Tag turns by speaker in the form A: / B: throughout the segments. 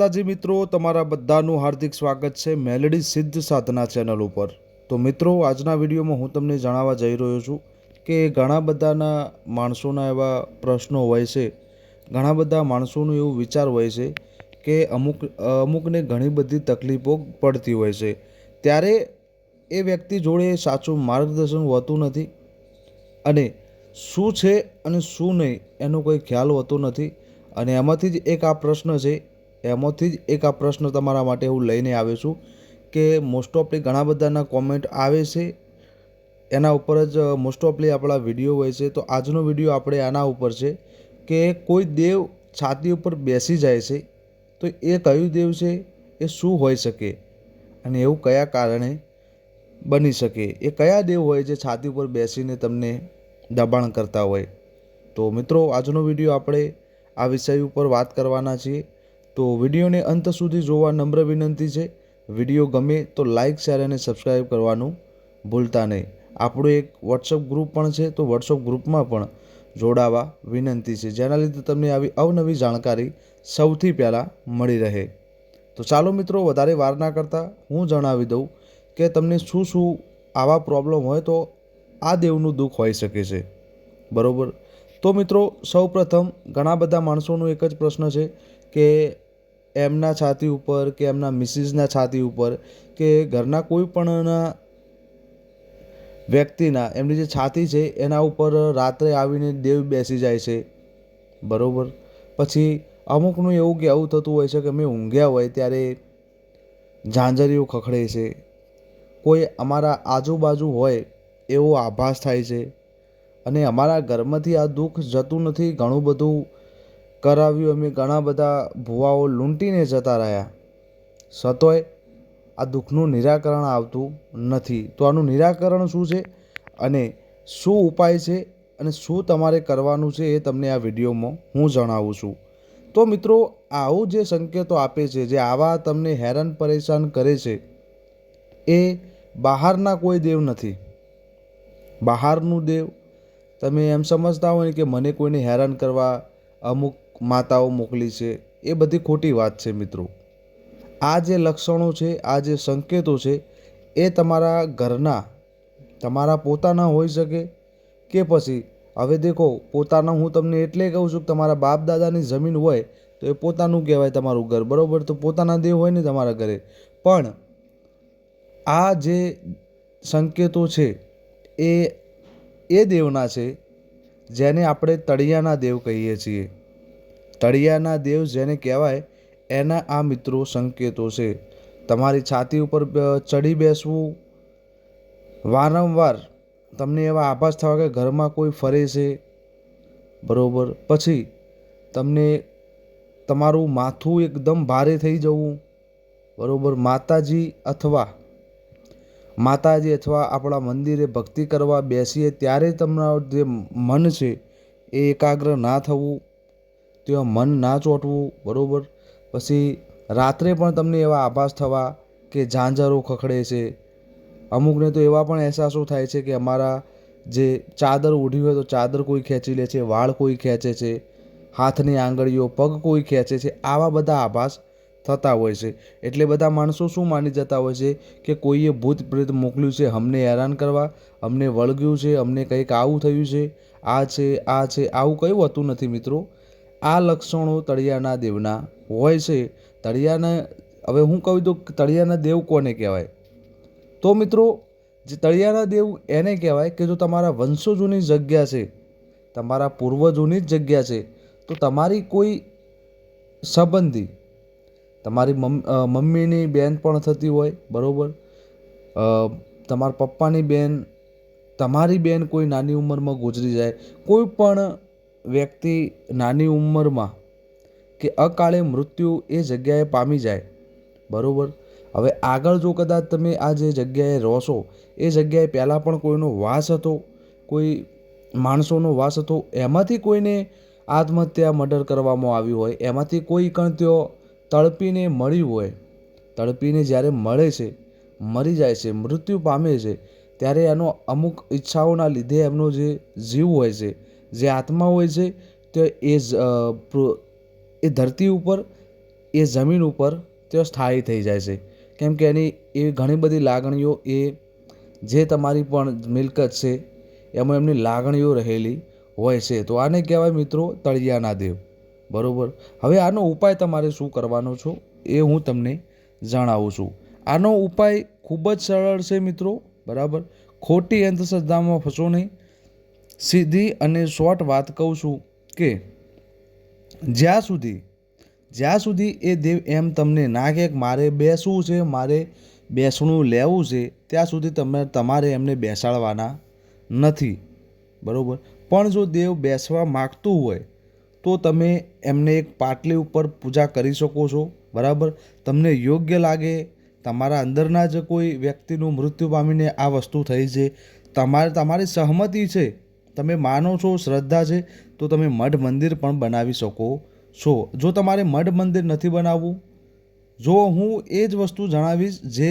A: માતાજી મિત્રો, તમારા બધાનું હાર્દિક સ્વાગત છે મેલેડી સિદ્ધ સાધના ચેનલ ઉપર. તો મિત્રો, આજના વિડીયોમાં હું તમને જણાવવા જઈ રહ્યો છું કે ઘણા બધાના માણસોના એવા પ્રશ્નો હોય છે. ઘણા બધા માણસોનું એવું વિચાર હોય છે કે અમુક, અમુકને ઘણી બધી તકલીફો પડતી હોય છે. ત્યારે એ વ્યક્તિ જોડે સાચું માર્ગદર્શન હોતું નથી અને શું છે અને શું નહીં એનો કોઈ ખ્યાલ હોતો નથી. અને એમાંથી જ એક આ પ્રશ્ન છે એમાંથી જ એક આ પ્રશ્ન તમારા માટે હું લઈને આવ્યો છું કે મોસ્ટ ઓફલી ઘણા બધાના કોમેન્ટ આવે છે, એના ઉપર જ મોસ્ટ ઓફલી આપણા વીડિયો હોય છે. તો આજનો વીડિયો આપણે આના ઉપર છે કે કોઈ દેવ છાતી ઉપર બેસી જાય છે, તો એ કયું દેવ છે, એ શું હોઈ શકે અને એવું કયા કારણે બની શકે? એ કયા દેવ હોય જે છાતી ઉપર બેસીને તમને દબાણ કરતા હોય? તો મિત્રો, આજનો વીડિયો આપણે આ વિષય ઉપર વાત કરવાના છીએ. તો વિડીયોને અંત સુધી જોવા નમ્ર વિનંતી છે. વીડિયો ગમે તો લાઇક શેર અને સબસ્ક્રાઈબ કરવાનું ભૂલતા નહીં. આપણું એક વોટ્સઅપ ગ્રુપ પણ છે, તો વોટ્સઅપ ગ્રુપમાં પણ જોડાવા વિનંતી છે. જેના લીધે તમને આવી અવનવી જાણકારી સૌથી પહેલાં મળી રહે. તો ચાલો મિત્રો, વધારે વાર ના કરતાં હું જણાવી દઉં કે તમને શું શું આવા પ્રોબ્લેમ હોય તો આ દેવનું દુઃખ હોઈ શકે છે. બરાબર? તો મિત્રો, સૌપ્રથમ ઘણા બધા માણસોનો એક જ પ્રશ્ન છે કે એમના છાતી ઉપર કે એમના મિસિસના છાતી ઉપર કે ઘરના કોઈ પણના વ્યક્તિના, એમની જે છાતી છે એના ઉપર રાત્રે આવીને દેવ બેસી જાય છે. બરાબર? પછી અમુકનું એવું કે આવું થતું હોય છે કે મેં ઊંઘ્યા હોય ત્યારે ઝાંઝરીઓ ખખડે છે. કોઈ અમારા આજુબાજુ હોય એવો આભાસ થાય છે. અને અમારા ઘરમાંથી આ દુઃખ જતું નથી ઘણું બધું કરાવ્યું. અમે ઘણા બધા ભુવાઓ લૂંટીને જતા રહ્યા. સતોય આ દુઃખનું નિરાકરણ આવતું નથી. તો આનું નિરાકરણ શું છે? અને શું ઉપાય છે? અને શું તમારે કરવાનું છે એ તમને આ વિડીયોમાં હું જણાવું છું. તો મિત્રો, આવું જે સંકેતો આપે છે, જે આવા તમને હેરાન પરેશાન કરે છે, એ બહારના કોઈ દેવ નથી. બહારનું દેવ તમે એમ સમજતા હોય કે મને કોઈને હેરાન કરવા અમુક માતાઓ મોકલી છે, એ બધી ખોટી વાત છે મિત્રો. આ જે લક્ષણો છે, આ જે સંકેતો છે, એ તમારા ઘરના, તમારા પોતાના હોઈ શકે કે પછી, હવે દેખો, પોતાના હું તમને એટલે કહું છું કે તમારા બાપ દાદાની જમીન હોય, તો એ પોતાનું કહેવાય તમારું ઘર, બરાબર? તો પોતાના દેવ હોય ને તમારા ઘરે. પણ, આ જે સંકેતો છે, એ એ દેવના છે, જેને આપણે તળિયાના દેવ કહીએ છીએ. તળિયાના દેવ જેને કહેવાય, એના આ મિત્રો સંકેતો છે. તમારી છાતી ઉપર ચડી બેસવું. વારંવાર તમને એવા આભાસ થવા કે ઘરમાં કોઈ ફરે છે. બરાબર. પછી તમને તમારું માથું એકદમ ભારે થઈ જવું. બરાબર. માતાજી અથવા માતાજી અથવા આપણા મંદિરે ભક્તિ કરવા બેસીએ ત્યારે તમારું જે મન છે એ એકાગ્ર ના થવું. ત્યાં મન ના ચોંટવું, બરાબર? પછી રાત્રે પણ તમને એવા આભાસ થવા કે ઝાંઝરો ખખડે છે. અમુકને તો એવા પણ અહેસાસો થાય છે કે અમારા જે ચાદર ઓઢી હોય તો ચાદર કોઈ ખેંચી લે છે, વાળ કોઈ ખેંચે છે, હાથની આંગળીઓ, પગ કોઈ ખેંચે છે, આવા બધા આભાસ થતા હોય છે. એટલે બધા માણસો શું માની જતા હોય છે કે કોઈએ ભૂત પ્રેત મોકલ્યું છે, અમને હેરાન કરવા, અમને વળગ્યું છે, અમને કંઈક આવું થયું છે, આ છે આ છે, આવું કંઈ હોતું નથી મિત્રો. આ લક્ષણો તળિયાના દેવના હોય છે. તળિયાના, હવે હું કહું તો તળિયાના દેવ કોને કહેવાય? તો મિત્રો, જે તળિયાના દેવ એને કહેવાય કે જો તમારા વંશજોની જગ્યા છે, તમારા પૂર્વજોની જ જગ્યા છે, તો તમારી કોઈ સંબંધી, તમારી મમ્મીની બેન પણ થતી હોય, બરાબર? તમારા પપ્પાની બેન, તમારી બેન કોઈ નાની ઉંમરમાં ગુજરી જાય, કોઈ પણ વ્યક્તિ નાની ઉંમરમાં કે અકાળે મૃત્યુ એ જગ્યાએ પામી જાય, બરાબર? હવે આગળ જો કદાચ તમે આ જે જગ્યાએ રહો એ જગ્યાએ પહેલાં પણ કોઈનો વાસ હતો? કોઈ માણસોનો વાસ હતો? એમાંથી કોઈને આત્મહત્યા મર્ડર કરવામાં આવ્યું હોય? એમાંથી કોઈ કણ તેઓ તડપીને મળ્યું હોય? તડપીને જ્યારે મળે છે, મરી જાય છે, મૃત્યુ પામે છે, ત્યારે એનો અમુક ઈચ્છાઓના લીધે એમનો જે જીવ હોય છે જે આત્મા હોય છે, તે એ એ ધરતી ઉપર, એ જમીન ઉપર તે સ્થાયી થઈ જાય છે. કેમ કે એની એવી ઘણી બધી લાગણીઓ એ, જે તમારી પણ મિલકત છે, એમાં એમની લાગણીઓ રહેલી હોય છે. તો આને કહેવાય મિત્રો તળિયાના દેવ. બરાબર? હવે આનો ઉપાય તમારે શું કરવાનો છો, એ હું તમને જણાવું છું. આનો ઉપાય ખૂબ જ સરળ છે મિત્રો. બરાબર? ખોટી અંધશ્રદ્ધામાં ફસો નહીં. સીધી અને શોર્ટ વાત કહું છું કે જ્યાં સુધી જ્યાં સુધી એ દેવ એમ તમને ના કે મારે બેસવું છે, મારે બેસણું લેવું છે, ત્યાં સુધી તમે તમારે એમને બેસાડવાના નથી. બરાબર? પણ જો દેવ બેસવા માગતું હોય, તો તમે એમને એક પાટલી ઉપર પૂજા કરી શકો છો. બરાબર? તમને યોગ્ય લાગે, તમારા અંદરના જ કોઈ વ્યક્તિનું મૃત્યુ પામીને આ વસ્તુ થઈ છે, તમારે, તમારી સહમતિ છે તમે માનો છો શ્રદ્ધા છે, તો તમે મઢ મંદિર પણ બનાવી શકો. છો, જો તમારે મઢ મંદિર નથી બનાવવું, જો હું એ જ વસ્તુ જણાવીશ જે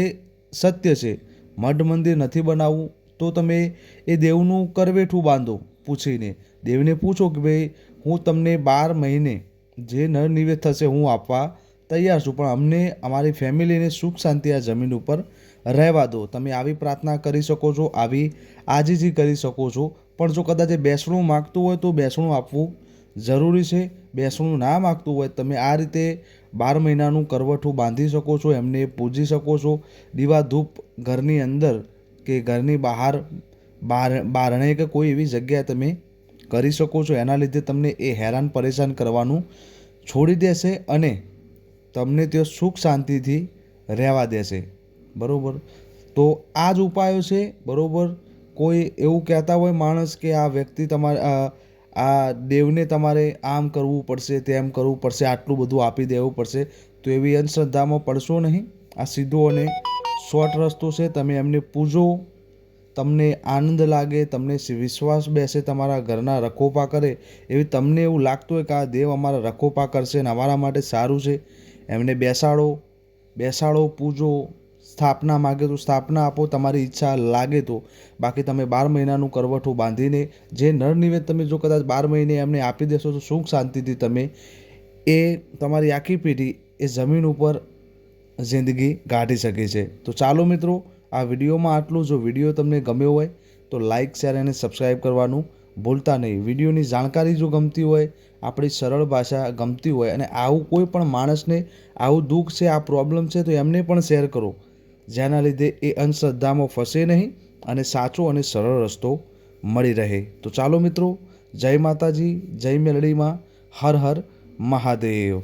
A: સત્ય છે, મઢ મંદિર નથી બનાવવું, તો તમે એ દેવનું કરવેઠું બાંધો પૂછીને. દેવને પૂછો કે ભાઈ, હું તમને બાર મહિને જે નરનિવેદ થશે હું આપવા તૈયાર છું, પણ અમને અમારી ફેમિલીને સુખ શાંતિ આ જમીન ઉપર રહેવા દો. તમે આવી પ્રાર્થના કરી શકો છો, આવી આજીજી કરી શકો છો પણ જો કદાચ બેસણું માગતું હોય તો બેસણું આપવું જરૂરી છે. બેસણું ના માગતું હોય તમે આ રીતે બાર મહિનાનું કરવઠું બાંધી શકો છો, એમને પૂજી શકો છો. દીવા ધૂપ ઘરની અંદર કે ઘરની બહાર બાર, બારણે કે કોઈ એવી જગ્યાએ તમે કરી શકો છો. એના લીધે તમને એ હેરાન પરેશાન કરવાનું છોડી દેશે અને તમને ત્યાં સુખ શાંતિથી રહેવા દેશે. બરાબર? તો આ જ ઉપાયો છે. બરાબર? કોઈ એવું કહેતા હોય માણસ કે આ વ્યક્તિ તમારે, આ દેવને તમારે આમ કરવું પડશે, તેમ કરવું પડશે, આટલું બધું આપી દેવું પડશે, તો એવી અંધશ્રદ્ધામાં પડશો નહીં. આ સીધો અને શોર્ટ રસ્તો છે, તમે એમને પૂજો. તમને આનંદ લાગે, તમને વિશ્વાસ બેસે, તમારા ઘરના રખોપા કરે. એવી તમને એવું લાગતું હોય કે આ દેવ અમારા રખોપા કરશે ને અમારા માટે સારું છે. એમને બેસાડો બેસાડો, પૂજો. સ્થાપના માગે તો સ્થાપના આપો, તમારી ઈચ્છા લાગે તો. બાકી તમે બાર મહિનાનું કરવઠું બાંધીને, જે નર નિવેદ તમે જો કદાચ બાર મહિને એમને આપી દેશો તો સુખ શાંતિથી તમે એ તમારી આખી પેઢી એ જમીન ઉપર જિંદગી કાઢી શકે છે. તો ચાલો મિત્રો, આ વિડીયોમાં આટલું. જો વીડિયો તમને ગમ્યો હોય તો લાઇક શેર અને સબસ્ક્રાઈબ કરવાનું ભૂલતા નહીં. વિડીયોની જાણકારી જો ગમતી હોય, આપણી સરળ ભાષા ગમતી હોય અને આવું કોઈ પણ માણસને આવું દુઃખ છે, આ પ્રોબ્લેમ છે તો એમને પણ શેર કરો. જેના લીધે એ અંધશ્રદ્ધામાં ફસે નહીં અને સાચો અને સરળ રસ્તો મળી રહે. તો ચાલો મિત્રો, જય માતાજી, જય મેલડીમાં, હર હર મહાદેવ.